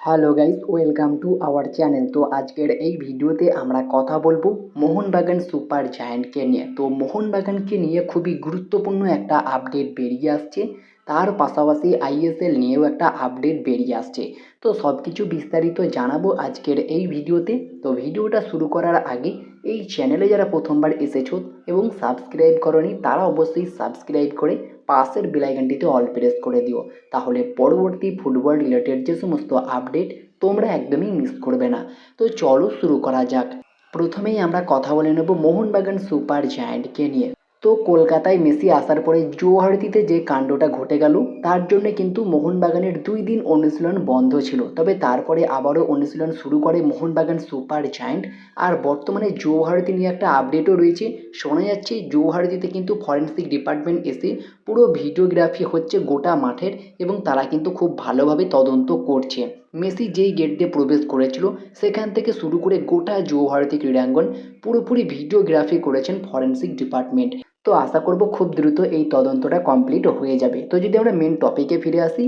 Hello guys, welcome to our channel. তো আজকের এই ভিডিওতে আমরা কথা বলব মোহনবাগান সুপার জায়ান্টকে নিয়ে। তো মোহনবাগানকে নিয়ে খুবই গুরুত্বপূর্ণ একটা আপডেট বেরিয়ে আসছে। তার পাশাপাশি আইএসএল নিয়েও একটা আপডেট বেরিয়ে আসছে। তো সব কিছু বিস্তারিত জানাব আজকের এই ভিডিওতে। তো ভিডিওটা শুরু করার আগে এই চ্যানেলে যারা প্রথমবার এসেছ এবং সাবস্ক্রাইব করনি, তারা অবশ্যই সাবস্ক্রাইব করে পাশের বেলাইকানটিতে অল প্রেস করে দিও। তাহলে পরবর্তী ফুটবল রিলেটেড যে সমস্ত আপডেট তোমরা একদমই মিস করবে না। তো চলো শুরু করা যাক। প্রথমেই আমরা কথা বলে নেব মোহনবাগান সুপার জায়ান্টকে নিয়ে। তো কলকাতায় মেসি আসার পরে জৌহারতিতে যে কাণ্ডটা ঘটে গেল, তার জন্য কিন্তু মোহনবাগানের দুই দিন অনুশীলন বন্ধ ছিল। তবে তারপরে আবারও অনুশীলন শুরু করে মোহনবাগান সুপার জায়ান্ট। আর বর্তমানে জৌহারতি নিয়ে একটা আপডেটও রয়েছে। শোনা যাচ্ছে জৌহারতিতে কিন্তু ফরেন্সিক ডিপার্টমেন্ট এসে পুরো ভিডিওগ্রাফি হচ্ছে গোটা মাঠের এবং তারা কিন্তু খুব ভালোভাবে তদন্ত করছে। মেসি যেই গেট দিয়ে প্রবেশ করেছিল, সেখান থেকে শুরু করে গোটা জৌহারতি ক্রীড়াঙ্গন পুরোপুরি ভিডিওগ্রাফি করেছেন ফরেন্সিক ডিপার্টমেন্ট। তো আশা করব খুব দ্রুত এই তদন্তটা কমপ্লিট হয়ে যাবে। তো যদি আমরা মেন টপিকে ফিরে আসি,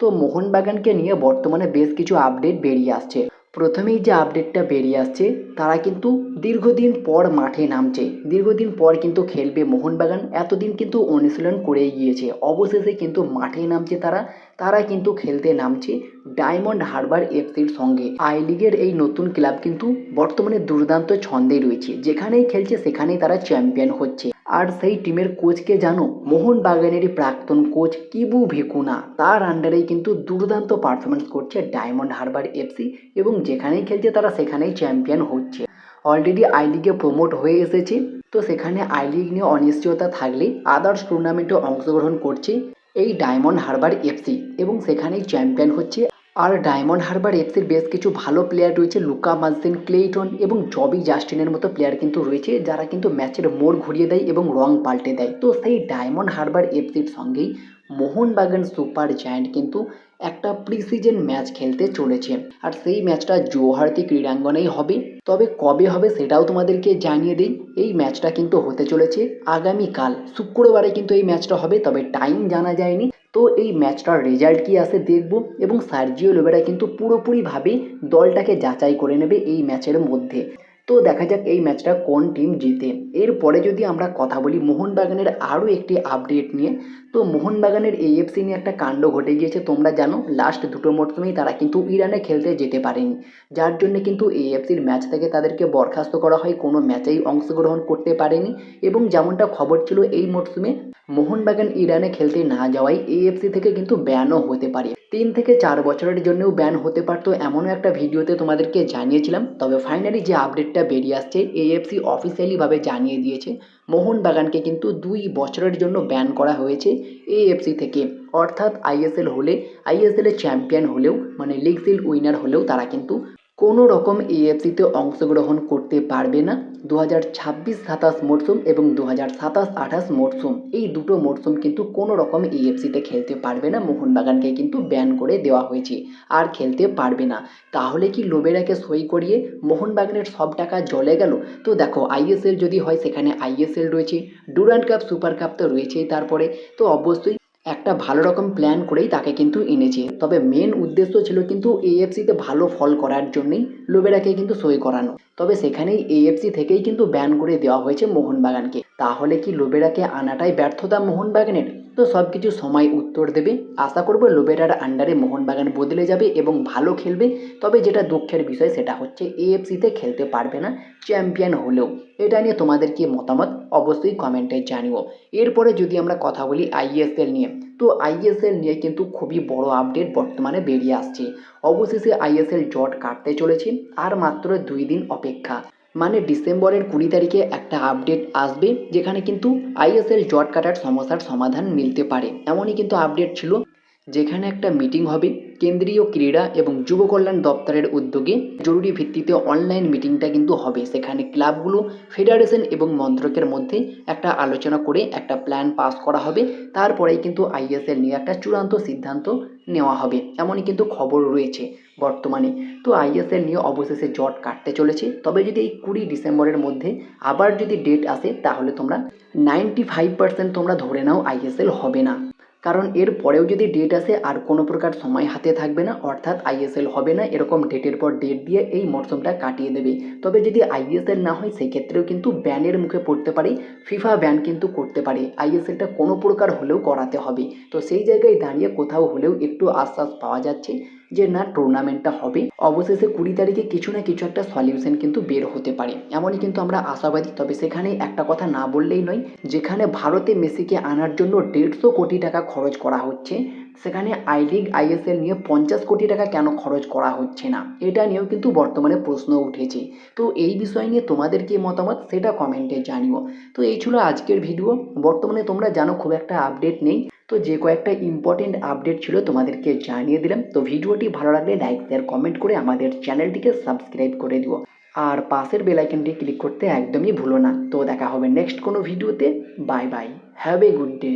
তো মোহনবাগানকে নিয়ে বর্তমানে বেশ কিছু আপডেট বেরিয়ে আসছে। প্রথমেই যে আপডেটটা বেরিয়ে আসছে, তারা কিন্তু দীর্ঘদিন পর মাঠে নামছে। দীর্ঘদিন পর কিন্তু খেলবে মোহনবাগান। এতদিন কিন্তু অনুশীলন করেই গিয়েছে। অবশেষে কিন্তু মাঠে নামছে তারা। তারা কিন্তু খেলতে নামছে ডায়মন্ড হারবার এফসির সঙ্গে। আই লিগের এই নতুন ক্লাব কিন্তু বর্তমানে দুর্দান্ত ছন্দে রয়েছে। যেখানেই খেলছে, সেখানেই তারা চ্যাম্পিয়ন হচ্ছে। আর সেই টিমের কোচকে জানো, মোহনবাগানেরই প্রাক্তন কোচ কিবু ভেকুনা। তার আন্ডারেই কিন্তু দুর্দান্ত পারফরমেন্স করছে ডায়মন্ড হারবার এফসি এবং যেখানেই খেলছে তারা সেখানেই চ্যাম্পিয়ন হচ্ছে। অলরেডি আই লিগে প্রমোট হয়ে এসেছে, তো সেখানে আই লিগ নিয়ে অনিশ্চয়তা থাকলে আদার্স টুর্নামেন্টে অংশগ্রহণ করছে এই ডায়মন্ড হারবার এফসি এবং সেখানেই চ্যাম্পিয়ন হচ্ছে আর ডায়মন্ড হারবার এফসির বেশ কিছু ভালো প্লেয়ার রয়েছে, লুকা মাজদিন ক্লেইটন এবং জবি জাস্টিনের মতো প্লেয়ার কিন্তু রয়েছে, যারা কিন্তু ম্যাচের মোড় ঘুরিয়ে দেয় এবং রং পাল্টে দেয়। তো সেই ডায়মন্ড হারবার এফসির সঙ্গেই মোহনবাগান সুপার জায়ান্ট কিন্তু একটা প্রিসিজন ম্যাচ খেলতে চলেছে। আর সেই ম্যাচটা জোহারতি ক্রীড়াঙ্গনেই হবে। তবে কবে হবে সেটাও তোমাদেরকে জানিয়ে দিই। এই ম্যাচটা কিন্তু হতে চলেছে আগামীকাল। শুক্রবারে কিন্তু এই ম্যাচটা হবে, তবে টাইম জানা যায়নি। তো এই ম্যাচটার রেজাল্ট কি আসে দেখব এবং সার্জিও লোবেরা কিন্তু পুরোপুরিভাবে দলটাকে যাচাই করে নেবে এই ম্যাচের মধ্যে। তো দেখা যাক এই ম্যাচটা কোন টিম জিতে। এরপরে যদি আমরা কথা বলি মোহনবাগানের আরও একটি আপডেট নিয়ে তো মোহনবাগানের এএফসি নিয়ে একটা কাণ্ড ঘটে গিয়েছে, তোমরা জানো লাস্ট দুটো মরশুমেই তারা কিন্তু ইরানে খেলতে যেতে পারেনি। যার জন্য কিন্তু এএফসির ম্যাচ থেকে তাদেরকে বরখাস্ত করা হয়, কোনো ম্যাচেই অংশগ্রহণ করতে পারেনি। এবং যেমনটা খবর ছিল, এই মরশুমে মোহনবাগান ইরানে খেলতে না যাওয়ায় এএফসি থেকে কিন্তু ব্যানও হতে পারে। তিন থেকে চার বছরের জন্যও ব্যান হতে পারতো এমনও একটা ভিডিওতে তোমাদেরকে জানিয়েছিলাম। তবে ফাইনালি যে আপডেটটা বেরিয়ে আসছে এএফসি অফিসিয়ালিভাবে জানিয়ে দিয়েছে। মোহনবাগানকে কিন্তু দুই বছরের জন্য ব্যান করা হয়েছে এএফসি থেকে। অর্থাৎ আইএসএল হলে আইএসএলের চ্যাম্পিয়ন হলেও মানে লিগ সিল উইনার হলেও তারা কিন্তু কোনো রকম এএফসিতে অংশগ্রহণ করতে পারবে না। দু হাজার ছাব্বিশ সাতাশ মরশুম এবং দু হাজার সাতাশ আঠাশ মরশুম এই দুটো মরশুম কিন্তু কোনো রকম এএফসিতে খেলতে পারবে না। মোহনবাগানকে কিন্তু ব্যান করে দেওয়া হয়েছে। আর খেলতে পারবে না। তাহলে কি লোবেরাকে সই করিয়ে মোহনবাগানের সব টাকা জলে গেল? তো দেখো, আইএসএল যদি হয়, সেখানে আইএসএল রয়েছে। ডুরান্ড কাপ, সুপার কাপ তো রয়েছেই তারপরে। তো অবশ্যই একটা ভালো রকম প্ল্যান করেই তাকে কিন্তু এনেছে। তবে মেন উদ্দেশ্য ছিল কিন্তু এএফসিতে ভালো ফল করার জন্যই লোবেরাকে কিন্তু সই করানো। তবে সেখানেই এএফসি থেকেই কিন্তু ব্যান করে দেওয়া হয়েছে মোহনবাগানকে। তাহলে কি লোবেরাকে আনাটাই ব্যর্থতা মোহনবাগানের? তো সব কিছু সময় উত্তর দেবে। আশা করব লোবেরার আন্ডারে মোহনবাগান বদলে যাবে এবং ভালো খেলবে। তবে যেটা দুঃখের বিষয় সেটা হচ্ছে এএফসিতে খেলতে পারবে না চ্যাম্পিয়ন হলেও। এটা নিয়ে তোমাদের কি মতামত? অবশ্যই কমেন্টে জানিও। এরপরে যদি আমরা কথা বলি আইএসএল নিয়ে, তো আইএসএল নিয়ে কিন্তু খুবই বড় আপডেট বর্তমানে বেরিয়ে আসছে। অবশেষে আইএসএল জট কাটতে চলেছে, আর মাত্র দুই দিন অপেক্ষা। মানে ডিসেম্বরের কুড়ি তারিখে একটা আপডেট আসবে, যেখানে কিন্তু আইএসএল জট কাটার সমস্যার সমাধান মিলতে পারে। এমনই কিন্তু আপডেট ছিল, যেখানে একটা মিটিং হবে কেন্দ্রীয় ক্রীড়া এবং যুব কল্যাণ দপ্তরের উদ্যোগে জরুরি ভিত্তিতে অনলাইন মিটিংটা কিন্তু হবে। সেখানে ক্লাবগুলো ফেডারেশন এবং মন্ত্রকের মধ্যে একটা আলোচনা করে একটা প্ল্যান পাস করা হবে। তারপরেই কিন্তু আইএসএল নিয়ে একটা চূড়ান্ত সিদ্ধান্ত নেওয়া হবে। এমনই কিন্তু খবর রয়েছে বর্তমানে। তো আইএসএল নিয়ে অবশেষে জট কাটতে চলেছে। তবে যদি এই কুড়ি ডিসেম্বরের মধ্যে আবার যদি ডেট আসে, তাহলে তোমরা নাইনটি ফাইভ পার্সেন্ট তোমরা ধরে নাও আইএসএল হবে না। কারণ এর পরেও যদি ডেট আসে, আর কোনো প্রকার সময় হাতে থাকবে না, অর্থাৎ আইএসএল হবে না, এরকম ডেটের পর ডেট দিয়ে এই মরশুমটা কাটিয়ে দেবে। তবে যদি আইএসএল না হয়, সেক্ষেত্রেও কিন্তু ব্যানের মুখে পড়তে পারে ফিফা ব্যান কিন্তু করতে পারে। আইএসএলটা কোনো প্রকার হলেও করাতে হবে। তো সেই জায়গায় দাঁড়িয়ে কোথাও হলেও একটু আশ্বাস পাওয়া যাচ্ছে। যে না টুর্নামেন্টটা হবে। অবশেষে কুড়ি তারিখে কিছু না কিছু একটা সলিউশন কিন্তু বের হতে পারে। এমনই কিন্তু আমরা আশাবাদী, তবে সেখানে একটা কথা না বললেই নয়, যেখানে ভারতে মেসিকে আনার জন্য দেড়শো কোটি টাকা খরচ করা হচ্ছে সেখানে আই লিগ আইএসএল নিয়ে পঞ্চাশ কোটি টাকা কেন খরচ করা হচ্ছে না? এটা নিয়েও কিন্তু বর্তমানে প্রশ্ন উঠেছে। তো এই বিষয় নিয়ে তোমাদের কি মতামত সেটা কমেন্টে জানিও। তো এই ছিল আজকের ভিডিও বর্তমানে তোমরা জানো খুব একটা আপডেট নেই। তো যে কয়েকটা ইম্পর্টেন্ট আপডেট ছিল তোমাদেরকে জানিয়ে দিলাম। তো ভিডিওটি ভালো লাগলে লাইক শেয়ার কমেন্ট করে আমাদের চ্যানেলটিকে সাবস্ক্রাইব করে দিও। আর পাশের বেলাইকনটি ক্লিক করতে একদমই ভুলো না। তো দেখা হবে নেক্সট কোনো ভিডিওতে bye bye have a good day